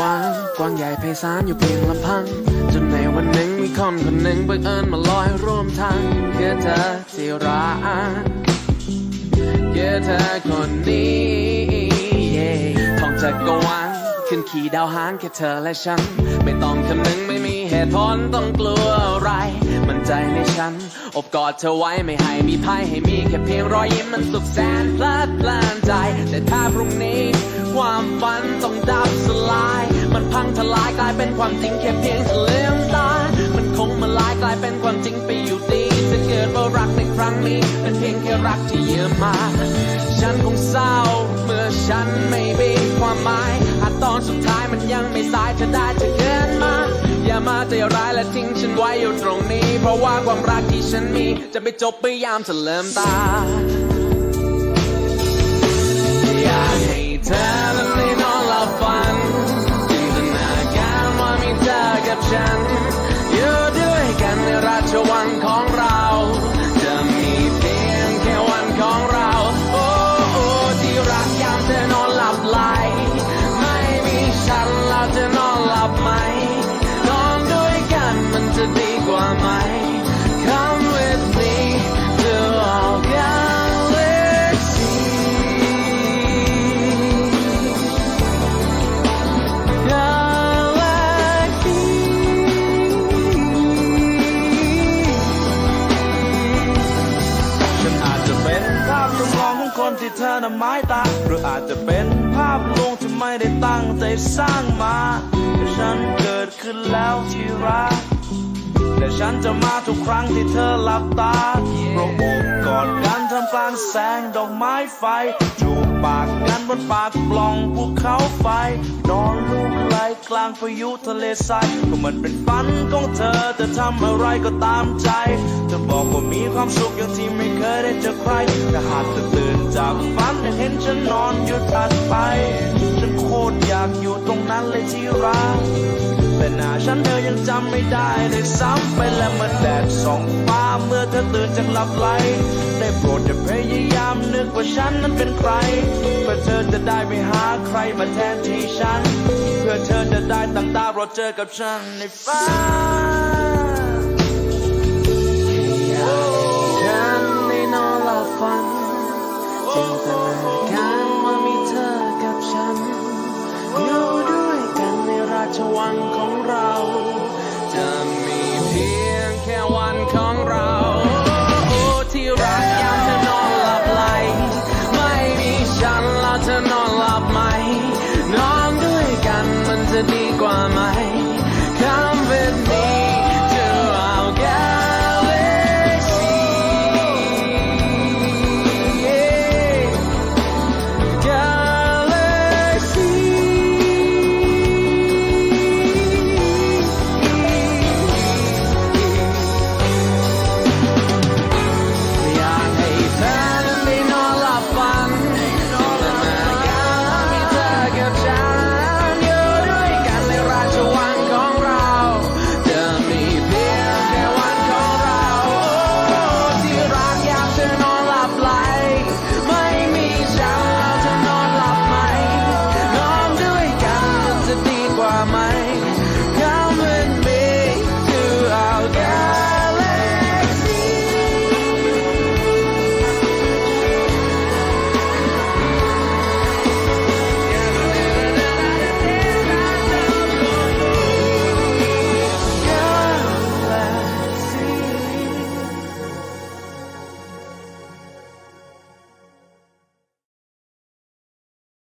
กว้างใหญ่ไพศาลอยู่เพียงลำพัง จนในวันหนึ่งมีคนคนหนึ่งบังเอิญมาลอยร่วมทางคือเธอที่รักคือเธอคนนี้ท่องจักรวาลขึ้นขี่ดาวหางแค่เธอและฉัน ไม่ต้องคำนึงไม่มีเหตุผลต้องกลัวอะไร มันใจในฉัน อบกอดเธอไว้ไม่ให้มีภัยให้มีแค่เพียงรอยยิ้มมันสุขแสนเพลิดเพลินใจ แต่ถ้าพรุ่งนี้ความฝันต้องดับสลาย มันพังทลายกลายเป็นความจริงแค่เพียงเธอลืมตา มันคงมาลายกลายเป็นความจริงไปอยู่ดีจะเกิดว่ารักในครั้งนี้เป็นเพียงแค่รักที่เยืมมา ฉันคงเศร้าเมื่อฉันไม่มีความหมายหากตอนสุดท้ายมันยังไม่สายเธอได้จะเกินมา อย่ามาใจร้ายและทิ้งฉันไว้อยู่ตรงนี้ เพราะว่าความรักที่ฉันมีจะไม่จบไปยามเธอเริ่มตาอยากให้เธอ นที่เธอน่ะหมายตาหรืออาจจะเป็นภาพลวงที่ไม่ได้ตั้งใจสร้างมาแต่ฉันเกิดขึ้นแล้วที่รักแต่ฉันจะมาทุกครั้งที่เธอหลับตาโปรโอบกอดกันทำกลางแสงดอกไม้ไฟจูบปากกันบนปากปล่องภูเขาไฟ นอนลูกไหลกลางพายุทะเลทรายก็มันเป็นฝันของเธอจะทำอะไรก็ตามใจเธอบอกว่ามีความสุขอย่างที่ไม่เคยได้เจอใครแต่หากเธอตื่น จากฝันเห็นฉันนอนอยู่ถัดไป ฉันโคตรอยากอยู่ตรงนั้นเลยที่รักแต่หน้าฉันเธอยังจำไม่ได้เลยซ้ำไปและเมื่อแดดส่องฟ้าเมื่อเธอตื่นจากหลับไหลได้โปรดอย่าพยายามนึกว่าฉันนั้นเป็นใคร เพื่อเธอจะได้ไปหาใครมาแทนที่ฉัน เพื่อเธอจะได้ตั้งตารอเจอกับฉันในฟ้า วังของเรา จะมีเพียงแค่วันของเราโอ้ที่รักยามเธอนอนหลับไหลไม่มีฉันแล้วเธอนอนหลับไหม่